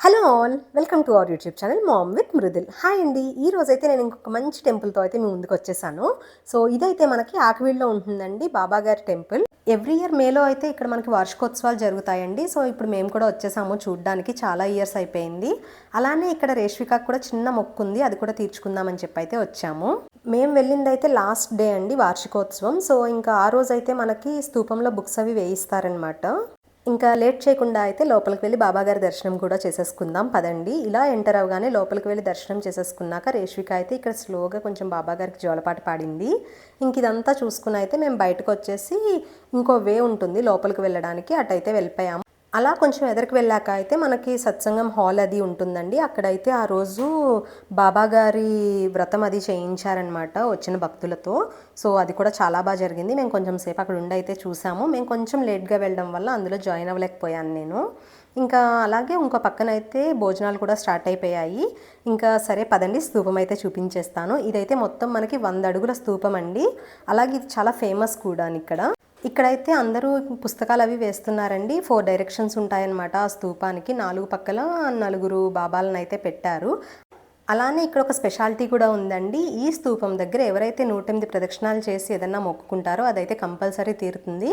Hello all welcome to our YouTube channel mom with Mridul hi అండి ఈ రోజైతే నేను ఇంకొక మంచి టెంపుల్తో అయితే మీ ముందుకు వచ్చేసాను. సో ఇదైతే మనకి ఆకవీడ్లో ఉంటుందండి బాబాగారి టెంపుల్ ఎవ్రీ ఇయర్ మేలో అయితే ఇక్కడ మనకి వార్షికోత్సవాలు జరుగుతాయండి. సో ఇప్పుడు మేము కూడా వచ్చేసాము చూడడానికి చాలా ఇయర్స్ అయిపోయింది. అలానే ఇక్కడ రేష్వికాకు కూడా చిన్న మొక్కు ఉంది అది కూడా తీర్చుకుందామని చెప్పి అయితే వచ్చాము. మేము వెళ్ళింది అయితే లాస్ట్ డే అండి వార్షికోత్సవం. సో ఇంకా ఆ రోజు అయితే మనకి స్తూపంలో బుక్స్ అవి వేయిస్తారనమాట ఇంకా లేట్ చేయకుండా అయితే లోపలికి వెళ్ళి బాబాగారి దర్శనం కూడా చేసేసుకుందాం. పదండి. ఇలా ఎంటర్ అవగానే లోపలికి వెళ్ళి దర్శనం చేసేసుకున్నాక రేష్విక అయితే ఇక్కడ స్లోగా కొంచెం బాబాగారికి జోలపాట పాడింది. ఇంక ఇదంతా చూసుకుని అయితే మేము బయటకు వచ్చేసి ఇంకో వే ఉంటుంది లోపలికి వెళ్ళడానికి. అటైతే వెళ్ళిపోయాము. అలా కొంచెం ఎదరికి వెళ్ళాక అయితే మనకి సత్సంగం హాల్ అది ఉంటుందండి. అక్కడైతే ఆ రోజు బాబా గారి వ్రతం అది చేయించారనమాట వచ్చిన భక్తులతో. సో అది కూడా చాలా బాగా జరిగింది. మేము కొంచెం సేపు అక్కడ ఉండి అయితే చూసాము. మేము కొంచెం లేట్గా వెళ్ళడం వల్ల అందులో జాయిన్ అవ్వలేకపోయాను నేను. ఇంకా అలాగే ఇంకో పక్కన అయితే భోజనాలు కూడా స్టార్ట్ అయిపోయాయి. ఇంకా సరే పదండి స్తూపం అయితే చూపించేస్తాను. ఇదైతే మొత్తం మనకి వంద అడుగుల స్తూపం అండి. అలాగే ఇది చాలా ఫేమస్ కూడా ఇక్కడ ఇక్కడైతే అందరూ పుస్తకాలు అవి వేస్తున్నారండి. ఫోర్ డైరెక్షన్స్ ఉంటాయన్నమాట ఆ స్తూపానికి. నాలుగు పక్కల నలుగురు బాబాలను అయితే పెట్టారు. అలానే ఇక్కడ ఒక స్పెషాలిటీ కూడా ఉందండి. ఈ స్తూపం దగ్గర ఎవరైతే నూట ఎనిమిది ప్రదక్షిణాలు చేసి ఏదన్నా మొక్కుకుంటారో అదైతే కంపల్సరీ తీరుతుంది.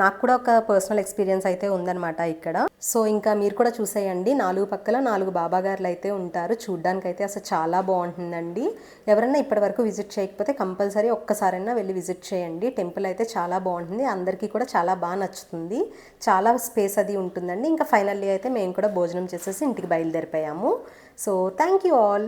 నాకు కూడా ఒక పర్సనల్ ఎక్స్పీరియన్స్ అయితే ఉందన్నమాట ఇక్కడ. సో ఇంకా మీరు కూడా చూసేయండి. నాలుగు పక్కల నాలుగు బాబాగారులు అయితే ఉంటారు. చూడ్డానికి అయితే అసలు చాలా బాగుంటుందండి. ఎవరైనా ఇప్పటి వరకు విజిట్ చేయకపోతే కంపల్సరీ ఒక్కసారైనా వెళ్ళి విజిట్ చేయండి. టెంపుల్ అయితే చాలా బాగుంటుంది. అందరికీ కూడా చాలా బాగా నచ్చుతుంది. చాలా స్పేస్ అది ఉంటుందండి. ఇంకా ఫైనల్లీ అయితే మేము కూడా భోజనం చేసేసి ఇంటికి బయలుదేరిపోయాము. So thank you all.